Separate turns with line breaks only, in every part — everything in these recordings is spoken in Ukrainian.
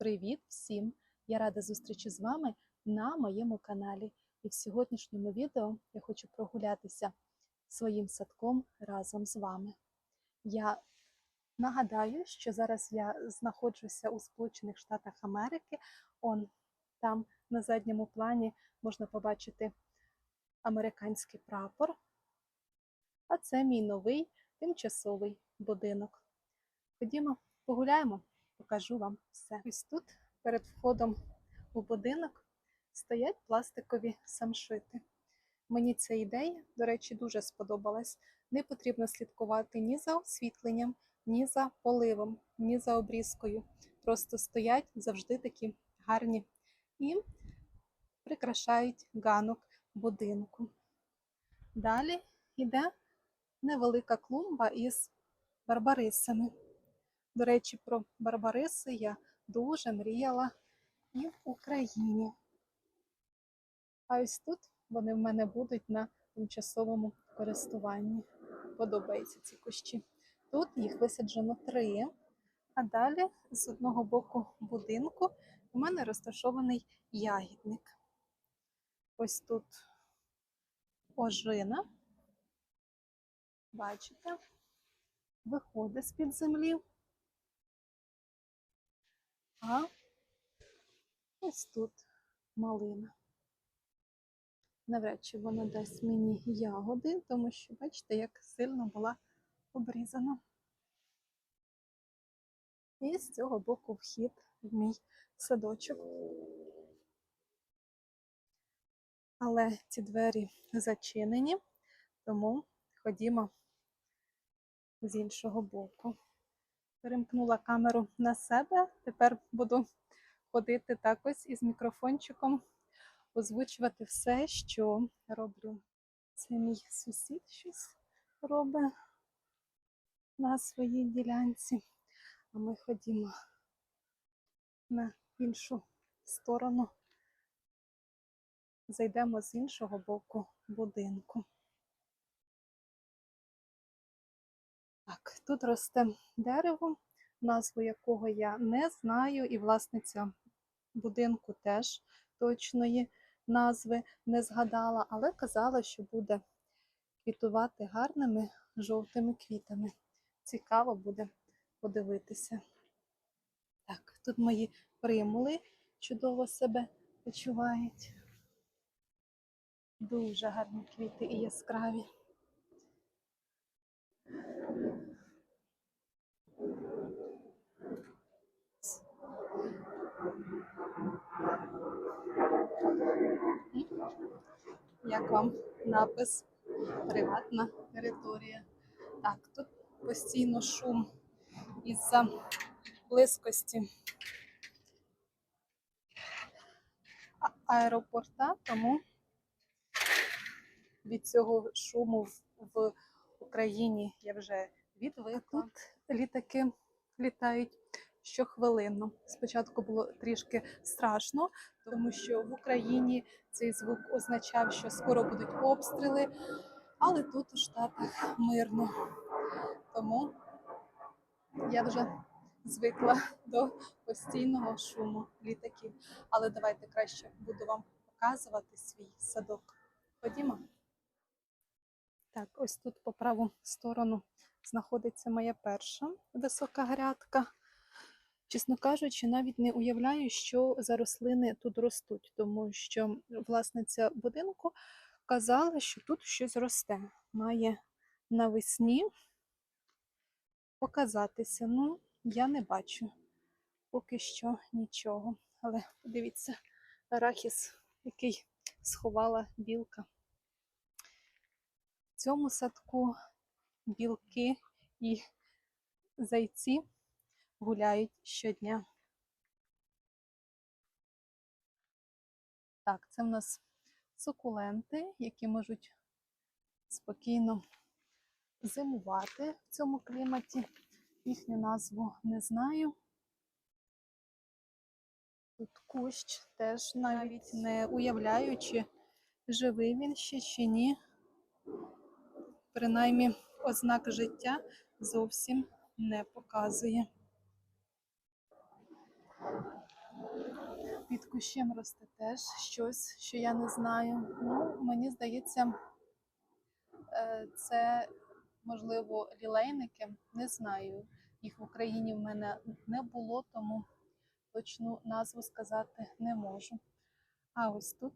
Привіт всім! Я рада зустрічі з вами на моєму каналі. І в сьогоднішньому відео я хочу прогулятися своїм садком разом з вами. Я нагадаю, що зараз я знаходжуся у Сполучених Штатах Америки. Он там на задньому плані можна побачити американський прапор. А це мій новий тимчасовий будинок. Ходімо, погуляємо, покажу вам все. Ось тут перед входом у будинок стоять пластикові самшити. Мені ця ідея, до речі, дуже сподобалась. Не потрібно слідкувати ні за освітленням, ні за поливом, ні за обрізкою. Просто стоять завжди такі гарні і прикрашають ганок будинку. Далі йде невелика клумба із барбарисами. До речі, про барбариси я дуже мріяла і в Україні. А ось тут вони в мене будуть на тимчасовому користуванні. Подобаються ці кущі. Тут їх висаджено три, а далі з одного боку будинку у мене розташований ягідник. Ось тут ожина. Бачите, виходить з-під землі. А ось тут малина. Навряд чи вона дасть мені ягоди, тому що, бачите, як сильно була обрізана. І з цього боку вхід в мій садочок. Але ці двері зачинені, тому ходімо з іншого боку. Перемкнула камеру на себе. Тепер буду ходити так ось із мікрофончиком, озвучувати все, що роблю. Це мій сусід щось робить на своїй ділянці. А ми ходімо на іншу сторону. Зайдемо з іншого боку будинку. Тут росте дерево, назву якого я не знаю, і власниця будинку теж точної назви не згадала, але казала, що буде квітувати гарними жовтими квітами. Цікаво буде подивитися. Так, тут мої примули чудово себе почувають. Дуже гарні квіти і яскраві. Як вам напис? Приватна територія. Так, тут постійно шум із-за близькості аеропорта, тому від цього шуму в, Україні я вже відвикла. Тут літаки літають щохвилинно. Спочатку було трішки страшно, тому що в Україні цей звук означав, що скоро будуть обстріли, але тут у Штатах мирно. Тому я вже звикла до постійного шуму літаків. Але давайте краще буду вам показувати свій садок. Ходімо. Так, ось тут по праву сторону знаходиться моя перша висока грядка. Чесно кажучи, навіть не уявляю, що за рослини тут ростуть, тому що власниця будинку казала, що тут щось росте. Має навесні показатися. Ну, я не бачу поки що нічого. Але подивіться, арахіс, який сховала білка. В цьому садку білки і зайці гуляють щодня. Так, це в нас сукуленти, які можуть спокійно зимувати в цьому кліматі. Їхню назву не знаю. Тут кущ теж навіть не уявляючи, живий він ще чи ні. Принаймні, ознак життя зовсім не показує. Кущем росте теж щось, що я не знаю. Ну, мені здається, е, це можливо лілейники. Не знаю. Їх в Україні в мене не було, тому точну назву сказати не можу. А ось тут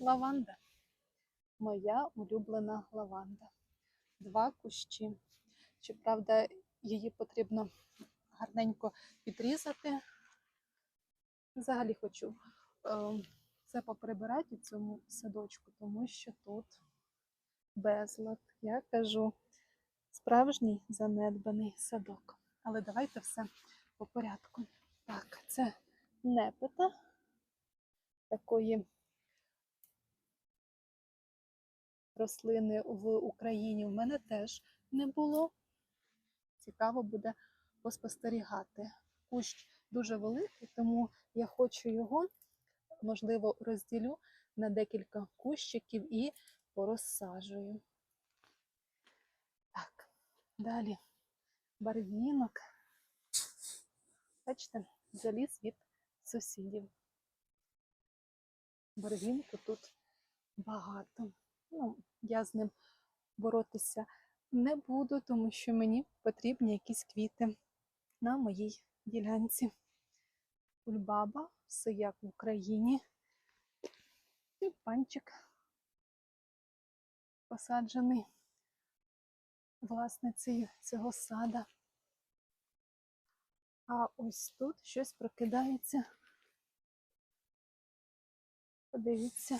лаванда. Моя улюблена лаванда. Два кущі. Щоправда, її потрібно гарненько підрізати. Взагалі хочу е, це поприбирати у цьому садочку, тому що тут безлад. Я кажу, справжній занедбаний садок. Але давайте все по порядку. Так, це непита такої рослини в Україні в мене теж не було. Цікаво буде поспостерігати. Кущ дуже великий, тому я хочу його, можливо, розділю на декілька кущиків і порозсаджую. Так, далі барвінок. Бачите, заліз від сусідів. Барвінку тут багато. Ну, я з ним боротися не буду, тому що мені потрібні якісь квіти на моїй ділянці. Кульбаба, все як в Україні. І панчик посаджений власницею цього сада. А ось тут щось прокидається. Подивіться.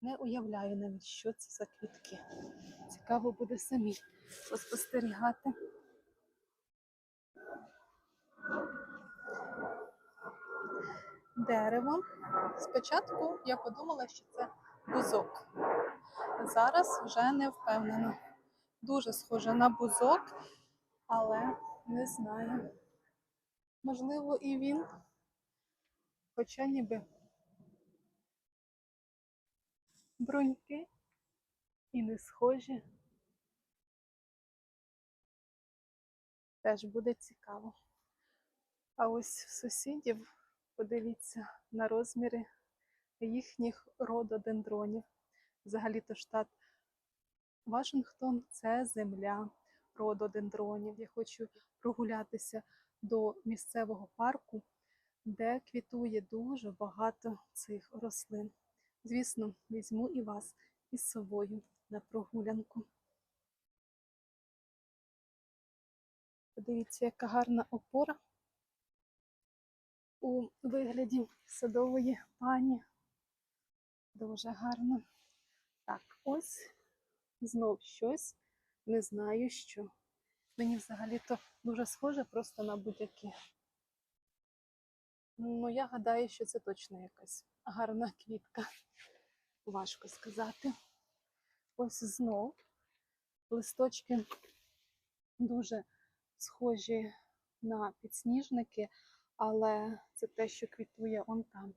Не уявляю навіть, що це за квітки. Цікаво буде самі поспостерігати. Дерево. Спочатку я подумала, що це бузок. Зараз вже не впевнена. Дуже схоже на бузок, але не знаю. Можливо, і він, хоча ніби бруньки і не схожі. Теж буде цікаво. А ось в сусідів подивіться на розміри їхніх рододендронів. Взагалі-то штат Вашингтон це земля рододендронів. Я хочу прогулятися до місцевого парку, де квітує дуже багато цих рослин. Звісно, візьму і вас із собою на прогулянку. Подивіться, яка гарна опора у вигляді садової пані. Дуже гарно. Так, ось знов щось. Не знаю що. Мені взагалі-то дуже схоже просто на будь-яке. Ну, я гадаю, що це точно якась гарна квітка. Важко сказати. Ось знов листочки дуже схожі на підсніжники, але це те, що квітує он там.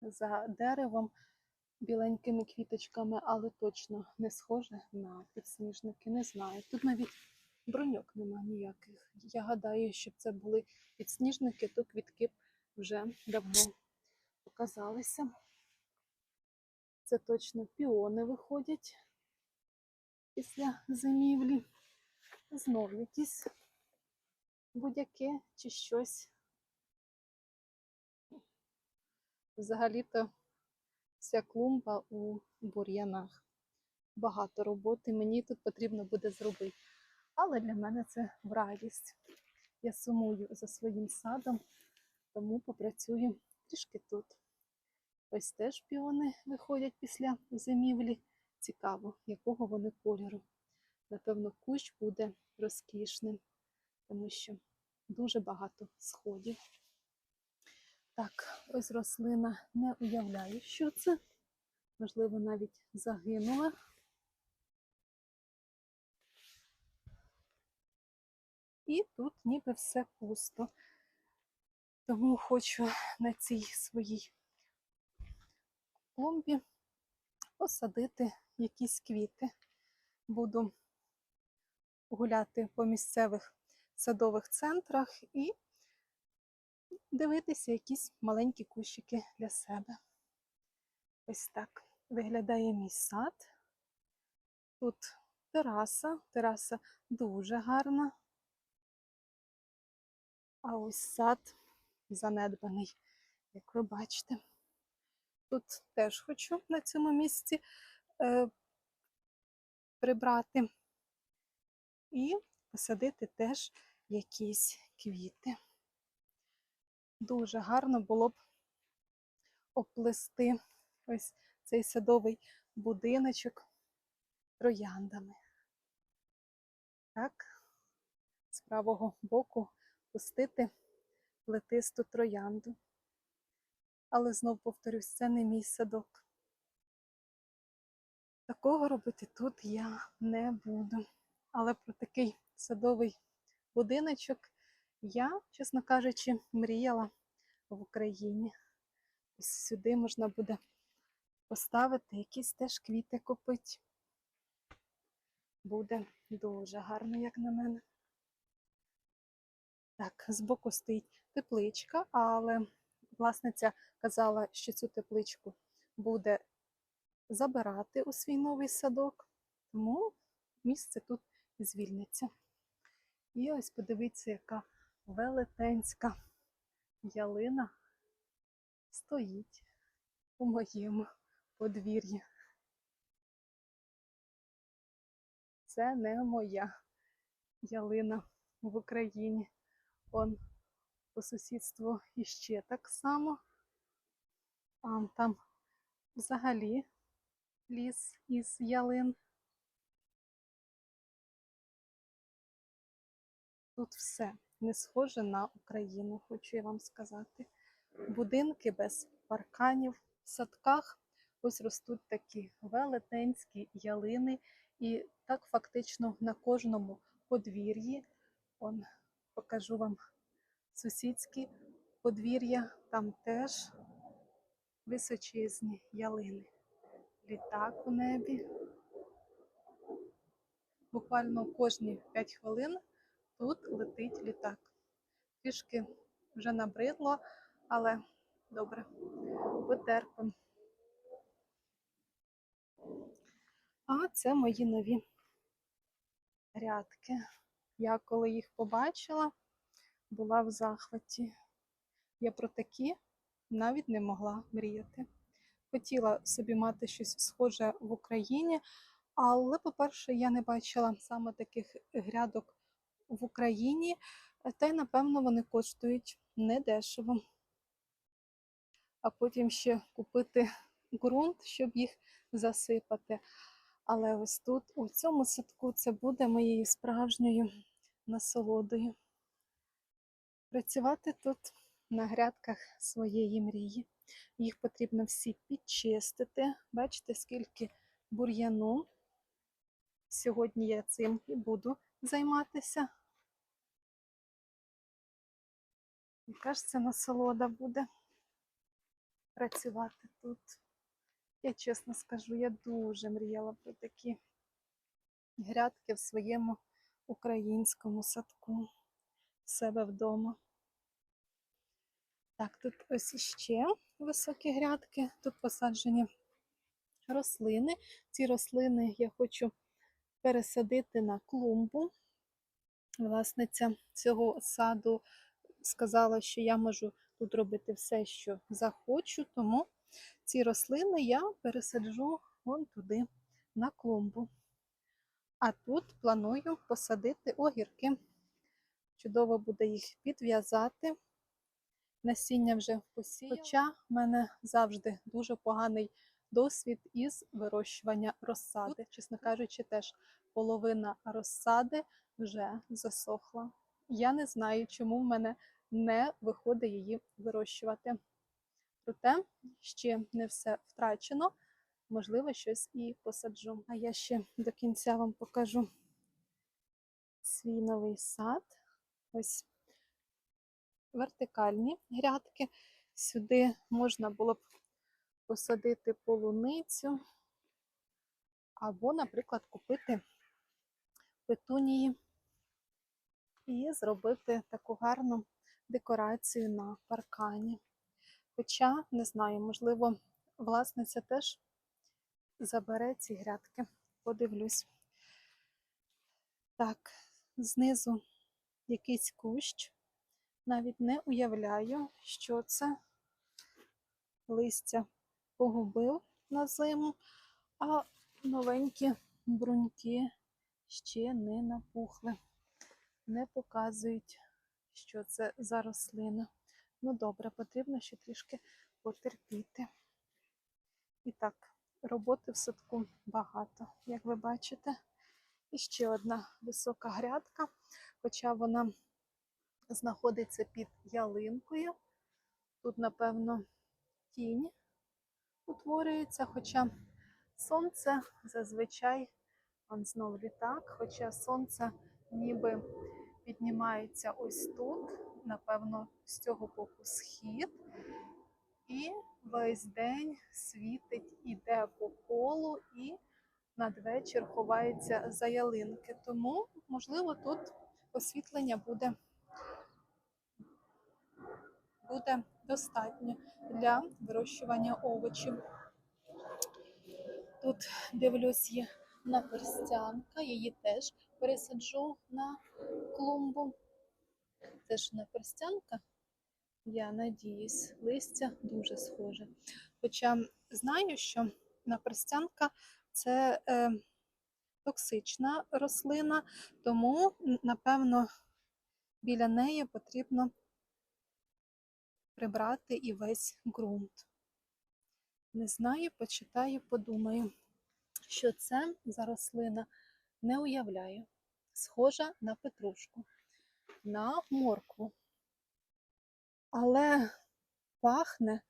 За деревом біленькими квіточками, але точно не схоже на підсніжники. Не знаю. Тут навіть броньок нема ніяких. Я гадаю, щоб це були підсніжники, то квітки вже давно показалися. Це точно піони виходять після зимівлі. Знов якісь будь-яке чи щось. Взагалі-то вся клумба у бур'янах. Багато роботи мені тут потрібно буде зробити. Але для мене це в радість. Я сумую за своїм садом, тому попрацюю трішки тут. Ось теж піони виходять після зимівлі. Цікаво, якого вони кольору. Напевно, кущ буде розкішним, тому що дуже багато сходів. Так, ось рослина не уявляю, що це. Можливо, навіть загинула. І тут ніби все пусто. Тому хочу на цій своїй клумбі посадити якісь квіти. Буду гуляти по місцевих садових центрах і дивитися якісь маленькі кущики для себе. Ось так виглядає мій сад. Тут тераса, тераса дуже гарна. А ось сад занедбаний, як ви бачите. Тут теж хочу на цьому місці е, прибрати і посадити теж якісь квіти. Дуже гарно було б оплести ось цей садовий будиночок трояндами. Так, з правого боку пустити плетисту троянду. Але знов повторюсь, це не мій садок. Такого робити тут я не буду. Але про такий садовий будиночок я, чесно кажучи, мріяла в Україні. Ось сюди можна буде поставити якісь теж квіти купити. Буде дуже гарно, як на мене. Так, збоку стоїть тепличка, але власниця казала, що цю тепличку буде забирати у свій новий садок, тому місце тут звільниться. І ось подивіться, яка велетенська ялина стоїть у моєму подвір'ї. Це не моя ялина в Україні. Он по сусідству іще так само. А там взагалі ліс із ялин. Тут все не схоже на Україну, хочу я вам сказати. Будинки без парканів, в садках ось ростуть такі велетенські ялини, і так фактично на кожному подвір'ї. Он покажу вам сусідські подвір'я, там теж височезні ялини. Літак у небі. Буквально кожні 5 хвилин тут летить літак. Трішки вже набридло, але добре, потерпимо. А це мої нові грядки. Я коли їх побачила, була в захваті. Я про такі навіть не могла мріяти. Хотіла собі мати щось схоже в Україні, але, по-перше, я не бачила саме таких грядок в Україні, та й, напевно, вони коштують недешево. А потім ще купити ґрунт, щоб їх засипати. Але ось тут, у цьому садку, це буде моєю справжньою насолодою. Працювати тут на грядках своєї мрії. Їх потрібно всі підчистити. Бачите, скільки бур'яну. Сьогодні я цим і буду займатися. Яка ж це насолода буде працювати тут. Я чесно скажу, я дуже мріяла про такі грядки в своєму українському садку в себе вдома. Так, тут ось іще високі грядки, тут посаджені рослини. Ці рослини я хочу пересадити на клумбу. Власниця цього саду сказала, що я можу тут робити все, що захочу, тому ці рослини я пересаджу вон туди, на клумбу. А тут планую посадити огірки. Чудово буде їх підв'язати. Насіння вже посіяла. Хоча в мене завжди дуже поганий досвід із вирощування розсади. Чесно кажучи, теж половина розсади вже засохла. Я не знаю, чому в мене не виходить її вирощувати. Проте ще не все втрачено, можливо, щось і посаджу. А я ще до кінця вам покажу свій новий сад. Ось вертикальні грядки. Сюди можна було б посадити полуницю, або, наприклад, купити петунії і зробити таку гарну декорацію на паркані. Хоча, не знаю, можливо, власниця теж забере ці грядки. Подивлюсь. Так, знизу якийсь кущ. Навіть не уявляю, що це листя погубив на зиму, а новенькі бруньки ще не напухли. Не показують, що це за рослина. Ну добре, потрібно ще трішки потерпіти. І так, роботи в садку багато, як ви бачите. І ще одна висока грядка, хоча вона знаходиться під ялинкою. Тут, напевно, тінь утворюється, хоча сонце зазвичай, он знов літак, хоча сонце ніби піднімається ось тут, напевно, з цього боку схід, і весь день світить, іде по колу і надвечір ховається за ялинки. Тому, можливо, тут освітлення буде, буде достатньо для вирощування овочів. Тут дивлюсь, є наперстянка, її теж пересаджу на клумбу. Теж наперстянка, я надіюсь, листя дуже схоже. Хоча знаю, що наперстянка це е, токсична рослина, тому, напевно, біля неї потрібно прибрати і весь ґрунт. Не знаю, почитаю, подумаю, що це за рослина не уявляю. Схожа на петрушку, на моркву. Але пахне,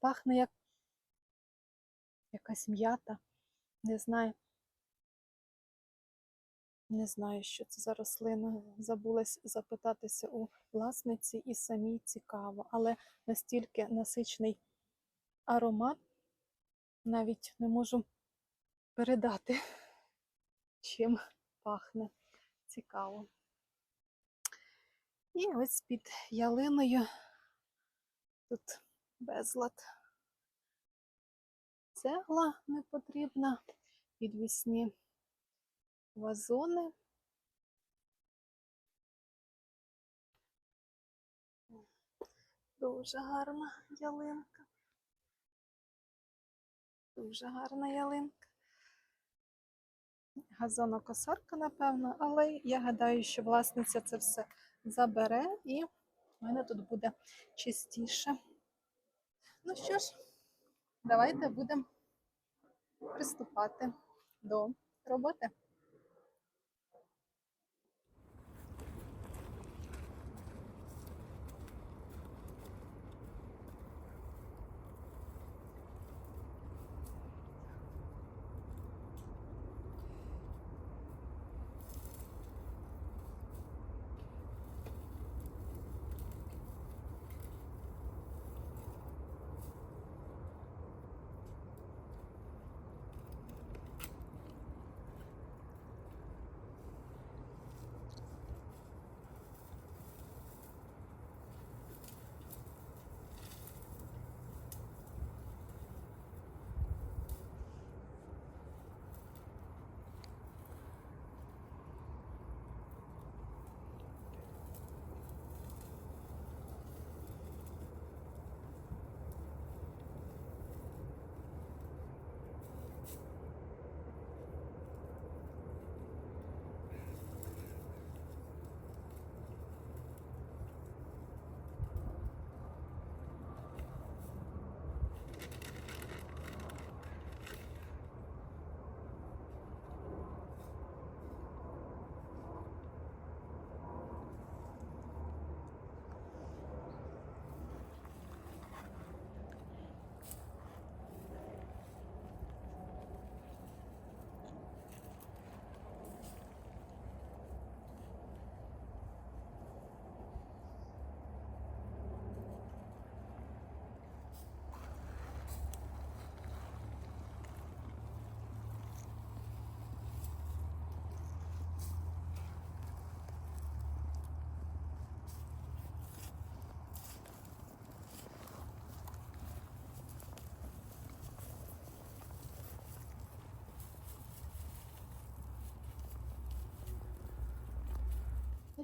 пахне як якась м'ята. Не знаю. Не знаю, що це за рослина. Забулась запитатися у власниці і самій цікаво, але настільки насичний аромат, навіть не можу передати, чим пахне. Цікаво. І ось під ялиною тут безлад. Цегла не потрібна, підвісні вазони. Дуже гарна ялинка. Дуже гарна ялинка. Газонокосарка, напевно, але я гадаю, що власниця це все забере і в мене тут буде чистіше. Ну що ж, давайте будемо приступати до роботи.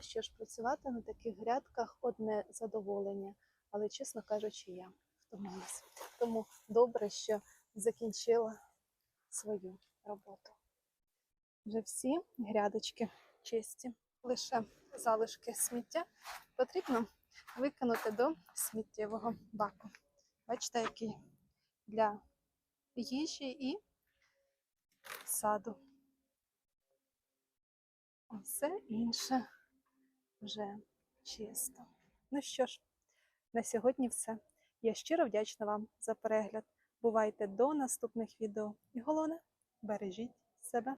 Що ж, працювати на таких грядках одне задоволення, але, чесно кажучи, я втомилась. Тому добре, що закінчила свою роботу. Вже всі грядочки чисті, лише залишки сміття потрібно викинути до сміттєвого баку. Бачите, який для їжі і саду. Все інше вже чисто. Ну що ж, на сьогодні все. Я щиро вдячна вам за перегляд. Бувайте до наступних відео. І головне, бережіть себе.